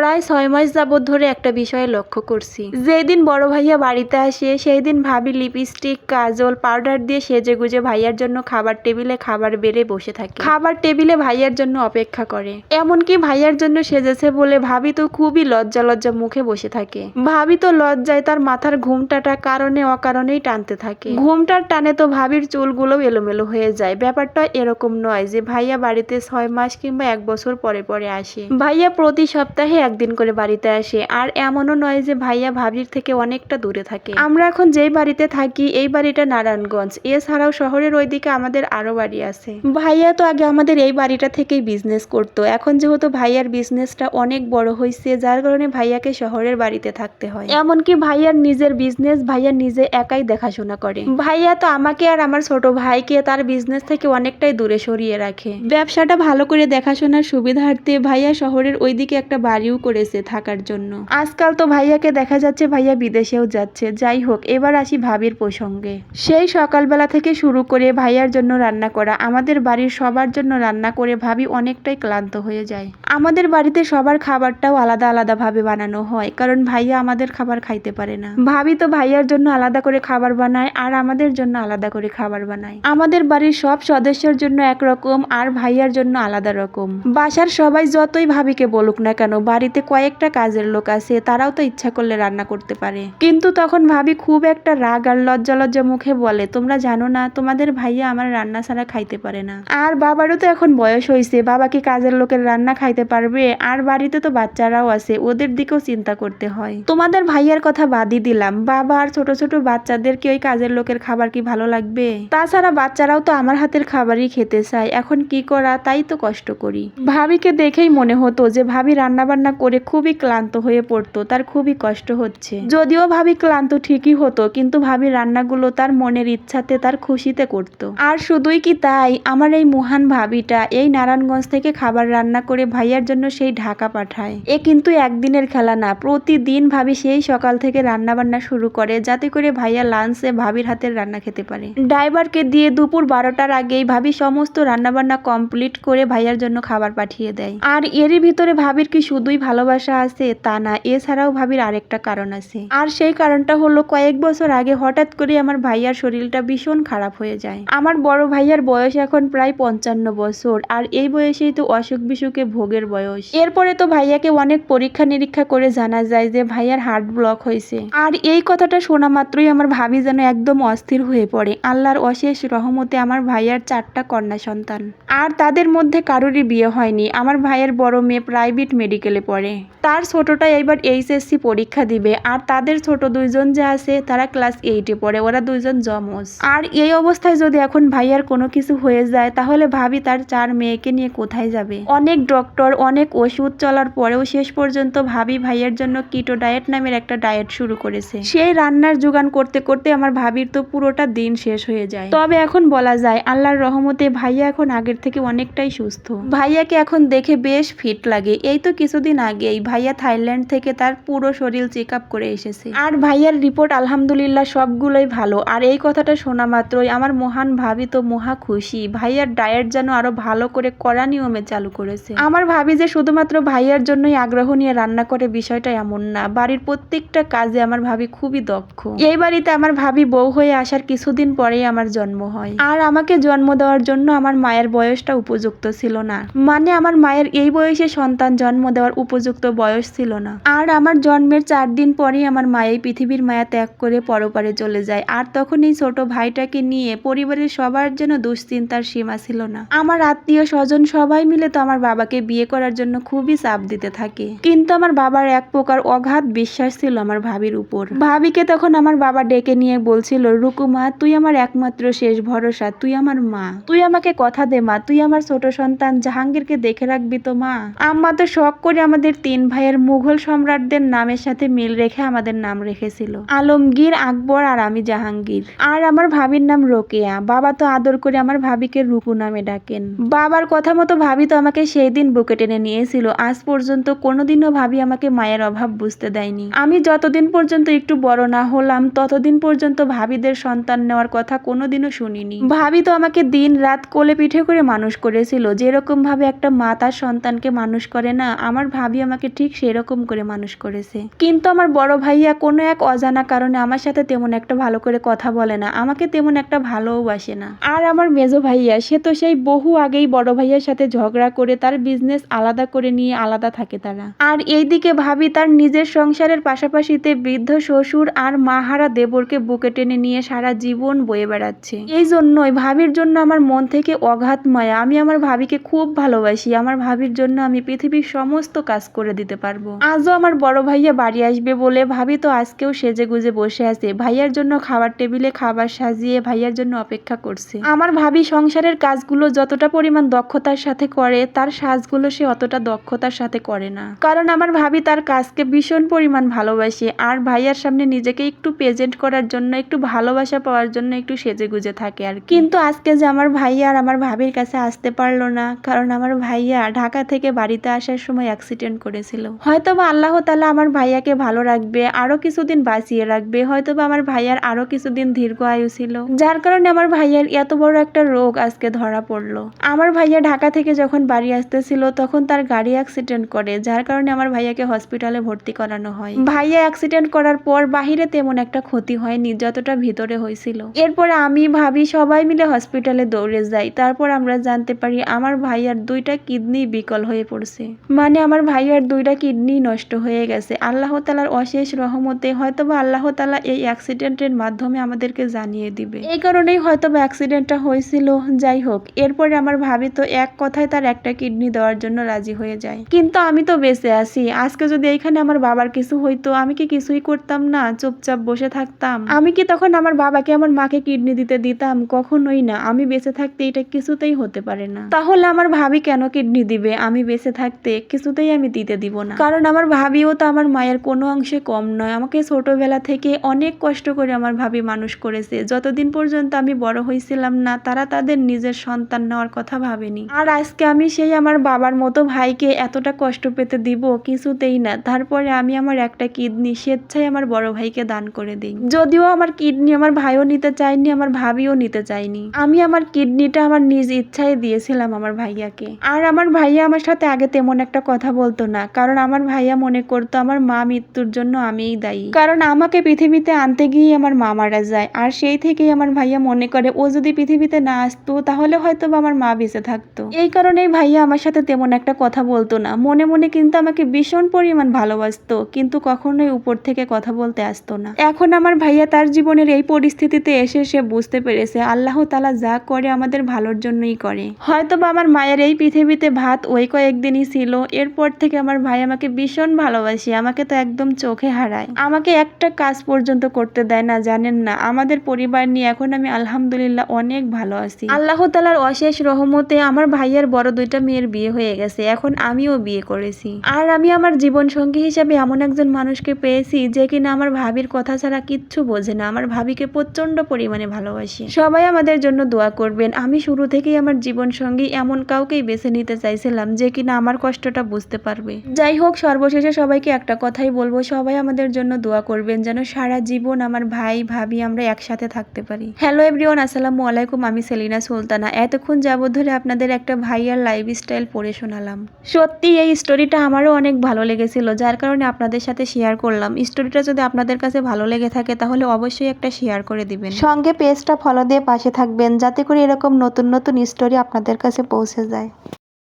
প্রায় ছয় মাস যাবৎ ধরে একটা বিষয়ে লক্ষ্য করছি। যেদিন বড় ভাইয়া বাড়িতে আসে সেই দিন ভাবি লিপস্টিক, কাজল, পাউডার দিয়ে সেজে গুজে ভাইয়ার জন্য খাবার টেবিলে খাবার বেড়ে বসে থাকে। খাবার টেবিলে ভাইয়ার জন্য অপেক্ষা করে। এমনকি ভাইয়ার জন্য সেজেছে বলে ভাবি তো খুবই লজ্জা লজ্জা মুখে বসে থাকে। ভাবি তো লজ্জায় তার মাথার ঘুমটাটা কারণে অকারণেই টানতে থাকে। ঘুমটার টানে তো ভাবির চুলগুলো এলোমেলো হয়ে যায়। ব্যাপারটা এরকম নয় যে ভাইয়া বাড়িতে ছয় মাস কিংবা এক বছর পরে পরে আসে। ভাইয়া প্রতি সপ্তাহে একদিন করে বাড়িতে আসে। আর এমনও নয় যে ভাইয়া ভাবির থেকে অনেকটা দূরে থাকে। আমরা এখন যেই বাড়িতে থাকি, এই বাড়িটা নারায়ণগঞ্জ। এছাড়াও শহরের ওইদিকে আমাদের আরও বাড়ি আছে। ভাইয়া তো আগে আমাদের এই বাড়িটা থেকেই বিজনেস করতো। এখন যেহেতু ভাইয়ার বিজনেসটা অনেক বড় হয়েছে যার কারণে ভাইয়াকে শহরের বাড়িতে থাকতে হয়। এমনকি ভাইয়ার নিজের বিজনেস ভাইয়া নিজে একাই দেখাশোনা করে। ভাইয়া তো আমাকে আর আমার ছোট ভাইকে তার বিজনেস থেকে অনেকটাই দূরে সরিয়ে রাখে। ব্যবসাটা ভালো করে দেখাশোনার সুবিধার্থে ভাইয়া শহরের ওইদিকে একটা বাড়িও করেছে থাকার জন্য। আজকাল তো ভাইয়াকে দেখা যাচ্ছে ভাইয়া বিদেশেও যাচ্ছে। যাই হোক, এবার আসি ভাবির প্রসঙ্গে। সেই সকালবেলা থেকে শুরু করে ভাইয়ার জন্য রান্না করা, আমাদের বাড়ির সবার জন্য রান্না করে ভাবি অনেকটাই ক্লান্ত হয়ে যায়। আমাদের বাড়িতে সবার খাবারটাও আলাদা আলাদা ভাবে বানানো হয়, কারণ ভাইয়া আমাদের খাবার খাইতে পারে না। ভাবি তো ভাইয়ার জন্য আলাদা করে খাবার বানায় আর আমাদের জন্য আলাদা করে খাবার বানায়। আমাদের বাড়ির সব সদস্যের জন্য একরকম আর ভাইয়ার জন্য আলাদা রকম। বাসার সবাই যতই ভাবিকে বলুক না কেন বাড়িতে কয়েকটা কাজের লোক আছে, তারাও তো ইচ্ছা করলে রান্না করতে পারে। কিন্তু তখন ভাবি খুব একটা রাগ আর লজ্জা লজ্জা মুখে বলে, তোমরা জানো না, তোমাদের ভাইয়া আমার রান্না ছাড়া খাইতে পারে না। আর বাবারও তো এখন বয়স হয়েছে বাবা কি কাজের লোকের রান্না খাইতে পারবে? আর বাড়িতে তো বাচ্চারাও আছে, ওদের দিকেও চিন্তা করতে হয়। তোমাদের ভাইয়ার কথা বাদই দিলাম, বাবা আর ছোট ছোট বাচ্চাদের কি ওই কাজের লোকের খাবার কি ভালো লাগবে? তাছাড়া বাচ্চারাও তো আমার হাতের খাবারই খেতে চায়, এখন কি করা, তাই তো কষ্ট করি। ভাবিকে দেখেই মনে হতো যে ভাবি রান্না করে খুবই ক্লান্ত হয়ে পড়তো, তার খুবই কষ্ট হচ্ছে। যদিও ভাবি ক্লান্ত ঠিকই হতো, কিন্তু ভাবি রান্নাগুলো তার মনের ইচ্ছাতে তার খুশিতে করতো। আর শুধুই কি তাই, আমার এই মহান ভাবিটা এই নারায়ণগঞ্জ থেকে খাবার রান্না করে ভাইয়ার জন্য সেই ঢাকা পাঠায়। এ কিন্তু একদিনের খেলা না, প্রতিদিন ভাবি সেই সকাল থেকে রান্না বান্না শুরু করে, যাতে করে ভাইয়া লাঞ্চে ভাবির হাতের রান্না খেতে পারে। ড্রাইভারকে দিয়ে দুপুর বারোটার আগেই ভাবি সমস্ত রান্না বান্না কমপ্লিট করে ভাইয়ার জন্য খাবার পাঠিয়ে দেয়। আর এরই ভিতরে ভাবির কি শুধুই ভালোবাসা আছে তা না, এছাড়াও ভাবির আরেকটা কারণ আছে। আর সেই কারণটা হলো কয়েক বছর আগে হঠাৎ করে আমার ভাইয়ার শরীরটা ভীষণ খারাপ হয়ে যায়। আমার বড় ভাইয়ার বয়স এখন প্রায় পঞ্চান্ন বছর, আর এই বয়সেই তো অসুখ বিসুখে ভোগের বয়স। এরপরে তো ভাইয়াকে অনেক পরীক্ষা নিরীক্ষা করে জানা যায় যে ভাইয়ার হার্ট ব্লক হয়েছে। আর এই কথাটা শোনা মাত্রই আমার ভাবি যেন একদম অস্থির হয়ে পড়ে। আল্লাহর অশেষ রহমতে আমার ভাইয়ার চারটা কন্যা সন্তান। আর তাদের মধ্যে কারোরই বিয়ে হয়নি। আমার ভাইয়ের বড় মেয়ে প্রাইভেট মেডিকেলে পড়ে তার ছোটটা এবার এইচএসসি পরীক্ষা দিবে আর তাদের ছোট দুইজন যে আছে তারা ক্লাস এইটে পড়ে, ওরা দুইজন জমজ আর এই অবস্থায় যদি এখন ভাইয়ার কোনো কিছু হয়ে যায়, তাহলে ভাবি তার চার মেয়েকে নিয়ে কোথায় যাবে? অনেক ডক্টর অনেক ওষুধ চলার পরেও শেষ পর্যন্ত ভাবি ভাইয়ের জন্য কিটো ডায়েট নামের একটা ডায়েট শুরু করেছে। সেই রান্নার যোগান করতে করতে আমার ভাবির তো পুরোটা দিন শেষ হয়ে যায়। তবে এখন বলা যায়, আল্লাহর রহমতে ভাইয়া এখন আগের থেকে অনেকটাই সুস্থ। ভাইয়াকে এখন দেখে বেশ ফিট লাগে। এই তো কিছুদিন আগেই ভাইয়া থাইল্যান্ড থেকে তার পুরো শরীর চেক করে এসেছে। আর ভাইয়ার রিপোর্ট আলহামদুলিল্লাহ সবগুলোই ভালো। আর এই কথাটা শোনা মাত্রই আমার মহান ভাবি তো মহা খুশি। ভাইয়ার ডায়েট যেন আরও ভালো করে কড়া নিয়মে চালু করেছে। আমার ভাবি যে শুধুমাত্র ভাইয়ার জন্যই আগ্রহ নিয়ে রান্না করে বিষয়টা এমন না। বাড়ির প্রত্যেকটা কাজে আমার ভাবি খুবই দক্ষ। এই বাড়িতে আমার ভাবি বউ হয়ে আসার কিছুদিন পরেই আমার জন্ম হয়। আর আমাকে জন্ম দেওয়ার জন্য আমার মায়ের বয়সটা উপযুক্ত ছিল না। মানে আমার মায়ের এই বয়সে সন্তান জন্ম দেওয়ার উপযুক্ত বয়স ছিল না। আর আমার জন্মের চার দিন পরেই আমার মা এই পৃথিবীর মায়া ত্যাগ করে পরপারে চলে যায়। আর তখন এই ছোট ভাইটাকে নিয়ে পরিবারের সবার জন্য দুশ্চিন্তার সীমা ছিল না। আমার আত্মীয় স্বজন সবাই মিলে তো আমার বাবাকে বিয়ে করার জন্য খুবই চাপ দিতে থাকে। কিন্তু আমার বাবার এক প্রকার অগাধ বিশ্বাস ছিল আমার ভাবির উপর। ভাবিকে তখন আমার বাবা ডেকে নিয়ে বলছিল রুকুমা তুই আমার একমাত্র শেষ ভরসা, তুই আমার মা। তুই আমাকে কথা দে মা, তুই আমার ছোট সন্তান, জাহাঙ্গীরকে দেখে রাখবি তো মা। আম্মা তো শখ করে আমাদের তিন ভাইয়ের মুঘল সম্রাটদের নামের সাথে মিল রেখে আমাদের নাম রেখেছিল। আলমগীর, আকবর আর আমি জাহাঙ্গীর। আর আমার ভাবির নাম রোকেয়া। বাবা তো আদর করে আমার ভাবিকে রুকু নামে ডাকেন। বাবার কথা মতো ভাবি তো আমাকে সেই দিন বুকে টেনে নিয়েছিল। আজ পর্যন্ত কোনোদিনও ভাবি আমাকে মায়ের অভাব বুঝতে দেয়নি। আমি যতদিন পর্যন্ত একটু বড় না হলাম, ততদিন পর্যন্ত ভাবিদের সন্তান নেওয়ার কথা কোনোদিনও শুনিনি। ভাবি তো আমাকে দিন রাত কোলে পিঠে করে মানুষ করেছিল। যেরকম ভাবে একটা মা তার সন্তানকে মানুষ করে না, আমার ভাবি ভাবি আমাকে ঠিক সেরকম করে মানুষ করেছে। কিন্তু আমার বড় ভাইয়া কোনো এক অজানা কারণে আমার সাথে তেমন একটা ভালো করে কথা বলে না। আমাকে তেমন একটা ভালোবাসে না। আর আমার মেজো ভাইয়া, সে তো সেই বহু আগেই বড় ভাইয়ার সাথে ঝগড়া করে তার বিজনেস আলাদা করে নিয়ে আলাদা থাকে তারা। আর এইদিকে ভাবি তার নিজের সংসারের পাশাপাশিতে বৃদ্ধ শ্বশুর আর মাহারা দেবরকে বুকে টেনে নিয়ে সারা জীবন বয়ে বেড়াচ্ছে। এই জন্যই ভাবির জন্য আমার মন থেকে অঘাত মায়া আমি আমার ভাবিকে খুব ভালোবাসি। আমার ভাবির জন্য আমি পৃথিবীর সমস্ত কাজ করে দিতে পারব। আজও আমার বড় ভাইয়া বাড়ি আসবে বলে ভাবি তো আজকেও সেজে গুজে বসে আছে। ভাইয়ার জন্য খাবার টেবিলে খাবার সাজিয়ে ভাইয়ার জন্য অপেক্ষা করছে। আমার ভাবি সংসারের কাজগুলো যতটা পরিমাণ দক্ষতার সাথে করে, তার সাজগুলো সে অতটা দক্ষতার সাথে করে না। কারণ আমার ভাবি তার কাজকে ভীষণ পরিমাণ ভালোবাসে আর ভাইয়ার সামনে নিজেকে একটু প্রেজেন্ট করার জন্য, একটু ভালোবাসা পাওয়ার জন্য একটু সেজে গুজে থাকে আর কিন্তু আজকে যে আমার ভাইয়া আর আমার ভাবির কাছে আসতে পারল না, কারণ আমার ভাইয়া ঢাকা থেকে বাড়িতে আসার সময় অ্যাক্সিডেন্ট করেছিল। হয়তো বা আল্লাহ তালা আমার ভাইয়াকে ভালো রাখবে, আরও কিছুদিন বাঁচিয়ে রাখবে হয়তো বা আমার ভাইয়ার আরও কিছুদিন দীর্ঘ আয়ু ছিল। যার কারণে আমার ভাইয়ার এত বড় একটা রোগ আজকে ধরা পড়ল। আমার ভাইয়া ঢাকা থেকে যখন বাড়ি আসতেছিল, তখন তার গাড়ি অ্যাক্সিডেন্ট করে, যার কারণে আমার ভাইয়াকে হসপিটালে ভর্তি করানো হয়। ভাইয়া অ্যাক্সিডেন্ট করার পর বাহিরে তেমন একটা ক্ষতি হয়নি, যতটা ভিতরে হয়েছিল। এরপরে আমি ভাবি সবাই মিলে হসপিটালে দৌড়ে যাই, তারপর আমরা জানতে পারি আমার ভাইয়ার দুইটা কিডনি বিকল হয়ে পড়ছে। মানে আমার ভাইয়ার দুইটা কিডনি নষ্ট হয়ে গেছে। আল্লাহ তালার অশেষ রহমতে হয়তো বা আল্লাহ তালা এই অ্যাক্সিডেন্টের মাধ্যমে আমাদেরকে জানিয়ে দিবে। এই কারণেই হয়তো বা অ্যাক্সিডেন্টটা হয়েছিল। যাই হোক, এরপরে আমার ভাবি তো এক কথায় তার একটা কিডনি দেওয়ার জন্য রাজি হয়ে যায়। কিন্তু আমি তো বেঁচে আছি। আজকে যদি এইখানে আমার বাবার কিছু হইতো, আমি কি কিছুই করতাম না? চুপচাপ বসে থাকতাম। আমি কি তখন আমার বাবাকে, আমার মাকে কিডনি দিতে দিতাম? কখনোই না। আমি বেঁচে থাকতে এটা কিছুতেই হতে পারে না। তাহলে আমার ভাবি কেন কিডনি দিবে? আমি বেঁচে থাকতে কিছুতেই আমি দিতে দিব না। কারণ আমার ভাবিও তো আমার মায়ের কোনো অংশে কম নয়। আমাকে ছোটবেলা থেকে অনেক কষ্ট করে আমার ভাবি মানুষ করেছে। যতদিন পর্যন্ত আমি বড় হয়েছিলাম না, তারা তাদের নিজের সন্তান নেওয়ার কথা ভাবেনি। আর আজকে আমি সেই আমার বাবার মতো ভাইকে এতটা কষ্ট পেতে দিব কিছুতেই না। তারপরে আমি আমার একটা কিডনি স্বেচ্ছায় আমার বড় ভাইকে দান করে দিই। যদিও আমার কিডনি আমার ভাইও নিতে চায়নি, আমার ভাবিও নিতে চায়নি। আমি আমার কিডনিটা আমার নিজ ইচ্ছায় দিয়েছিলাম আমার ভাইয়াকে। আর আমার ভাইয়া আমার সাথে আগে তেমন একটা কথা বলতো না। কারণ আমার ভাইয়া মনে করতো, আমার মা মৃত্যুর জন্য আমিই দায়ী। কারণ আমাকে পৃথিবীতে আনতে গিয়ে আমার মা মারা যায়। আর সেই থেকেই আমার ভাইয়া মনে করে, ও যদি পৃথিবীতে না আসতো, তাহলে হয়তো আমার মা বেঁচে থাকতো। এই কারণেই ভাইয়া আমার সাথে তেমন একটা কথা বলতো না। মনে মনে কিন্তু আমাকে ভীষণ পরিমাণ ভালোবাসতো, কিন্তু কখনোই উপর থেকে কথা বলতে আসতো না। এখন আমার ভাইয়া তার জীবনের এই পরিস্থিতিতে এসে সে বুঝতে পেরেছে, আল্লাহ তালা যা করে আমাদের ভালোর জন্যই করে। হয়তো বা আমার মায়ের এই পৃথিবীতে ভাত ওই কয়েকদিনই ছিল, এরপর থেকে আমার ভাই আমাকে ভীষণ ভালোবাসে, আমাকে তো একদম চোখে হারায়। আমাকে একটা কাজ পর্যন্ত করতে দেয় না, জানেন না। আমাদের পরিবার নিয়ে এখন আমি আলহামদুলিল্লাহ অনেক ভালো আছি। আল্লাহ তালার অশেষ রহমতে আমার ভাইয়ের বড় দুইটা মেয়ের বিয়ে হয়ে গেছে, এখন আমিও বিয়ে করেছি। আর আমি আমার জীবন সঙ্গী হিসাবে এমন একজন মানুষকে পেয়েছি যে কিনা আমার ভাবির কথা ছাড়া কিচ্ছু বোঝে না, আমার ভাবিকে প্রচণ্ড পরিমাণে ভালোবাসি। সবাই আমাদের জন্য দোয়া করবেন, আমি শুরু থেকেই আমার জীবন সঙ্গী এমন কাউকেই বেছে নিতে চাইছিলাম যে কিনা আমার কষ্টটা বুঝতে পারবে। যাই হোক, সর্বশেষে সবাইকে একটা কথাই বলব, সবাই আমাদের জন্য দোয়া করবেন যেন সারা জীবন আমার ভাই, ভাবি আমরা একসাথে থাকতে পারি। হ্যালো এভরিওয়ান আসসালামু আলাইকুম, আমি সেলিনা সুলতানা। এতক্ষণ যাবত ধরে আপনাদের একটা ভাইয়ার লাইফ স্টাইল পড়ে শোনালাম। সত্যি, এই স্টোরিটা আমারও অনেক ভালো লেগেছিল, যার কারণে আপনাদের সাথে শেয়ার করলাম। স্টোরিটা যদি আপনাদের কাছে ভালো লেগে থাকে, তাহলে অবশ্যই একটা শেয়ার করে দিবেন। সঙ্গে পেজটা ফলো দিয়ে পাশে থাকবেন, যাতে করে এরকম নতুন নতুন স্টোরি আপনাদের কাছে পৌঁছে যায়।